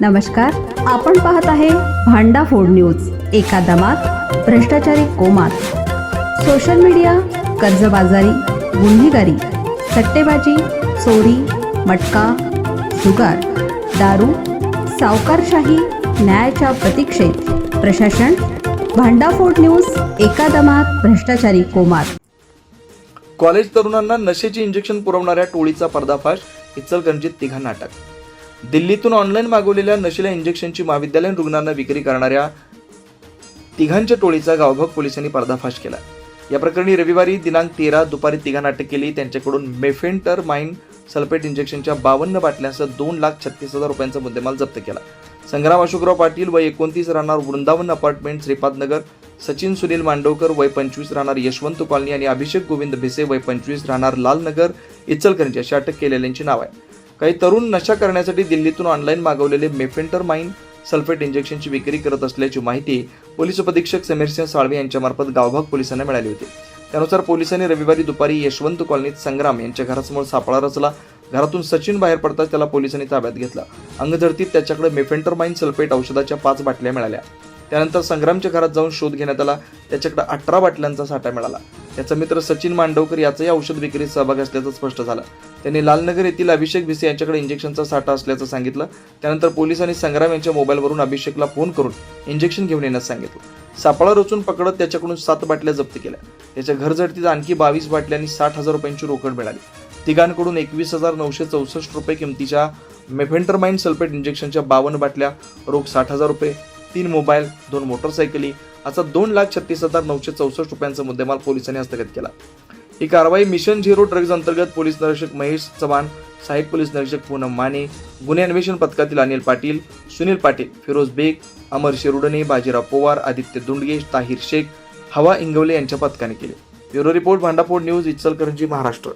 नमस्कार आपण पाहत आहे भांडा फोड न्यूज एका दमात भ्रष्टाचारी कोमात. सोशल मीडिया कर्जबाजारी गुन्हेगारी सट्टेबाजी चोरी मटका जुगार दारू सावकारशाही न्यायाच्या प्रतीक्षेत. प्रशासन भांडाफोड न्यूज एका दमात भ्रष्टाचारी कोमात. कॉलेज तरुणांना नशेचे इंजेक्शन पुरवणाऱ्या टोळीचा पर्दाफाश इचलकरंजीत तिघांना अटक. दिल्लीतून ऑनलाईन मागवलेल्या नशिला इंजेक्शनची महाविद्यालयीन रुग्णांना विक्री करणाऱ्या तिघांच्या टोळीचा गावभाग पोलिसांनी पर्दाफाश केला. या प्रकरणी रविवारी दिनांक तेरा दुपारी तिघांना अटक केली. त्यांच्याकडून मेफेंटर माइन सल्फेट इंजेक्शनच्या बावन्न बाटल्यांसह दोन लाख छत्तीस हजार रुपयांचा मुद्देमाल जप्त केला. संग्राम अशोकराव पाटील वय एकोणतीस राहणार वृंदावन अपार्टमेंट श्रीपादनगर सचिन सुनील मांडवकर वय पंचवीस राहणार यशवंत कॉलनी आणि अभिषेक गोविंद भिसे वय पंचवीस राहणार लालनगर इचलकरंजी अशी अटक केलेल्यांची नाव आहे काही तरुण नशा करण्यासाठी दिल्लीतून ऑनलाईन मागवलेले मेफेंटर माइन सल्फेट इंजेक्शनची विक्री करत असल्याची माहिती पोलीस उपधीक्षक समीरसिंह साळवे यांच्यामार्फत गावभाग पोलिसांना मिळाली होती. त्यानुसार पोलिसांनी रविवारी दुपारी यशवंत कॉलनीत संग्राम यांच्या घरासमोर सापळा रचला. घरातून सचिन बाहेर पडताच त्याला पोलिसांनी ताब्यात घेतला. अंगझडतीत त्याच्याकडे मेफेंटरमाइन सल्फेट औषधाच्या पाच बाटल्या मिळाल्या. त्यानंतर संग्रामच्या घरात जाऊन शोध घेण्यात आला. त्याच्याकडे अठरा बाटल्यांचा साठा मिळाला. त्याचा मित्र सचिन मांडवकर याचाही औषध विक्रीत सहभाग असल्याचं स्पष्ट झालं. त्यांनी लालनगर येथील अभिषेक भिसे यांच्याकडे इंजेक्शनचा साठा असल्याचं सांगितलं. त्यानंतर पोलिसांनी संग्राम यांच्या मोबाईलवरून अभिषेकला फोन करून इंजेक्शन घेऊन येण्यास सांगितलं. सापळा रचून पकडत त्याच्याकडून सात बाटल्या जप्त केल्या. त्याच्या घरझडतीत आणखी बावीस बाटल्या आणि साठ हजार रुपयांची रोकड मिळाली. तिघांकडून एकवीस हजार नऊशे चौसष्ट रुपये किमतीच्या मेफेंटरमाइन सल्फेट इंजेक्शनच्या बावन्न बाटल्या रोख साठ हजार रुपये तीन मोबाईल दोन मोटरसायकली असा दोन लाख छत्तीस हजार नऊशे चौसष्ट रुपयांचा मुद्देमाल पोलिसांनी हस्तगत केला. ही कारवाई मिशन झिरो ड्रग्ज अंतर्गत पोलीस निरीक्षक महेश चव्हाण सहाय्यक पोलीस निरीक्षक पूनम माने गुन्हे अन्वेषण पथकातील अनिल पाटील सुनील पाटील फिरोज बेग अमर शिरुडणे बाजीराव पोवार आदित्य दुंडगे ताहिर शेख हवा इंगवले यांच्या पथकाने केले. ब्युरो रिपोर्ट भांडाफोड न्यूज इचलकरंजी महाराष्ट्र.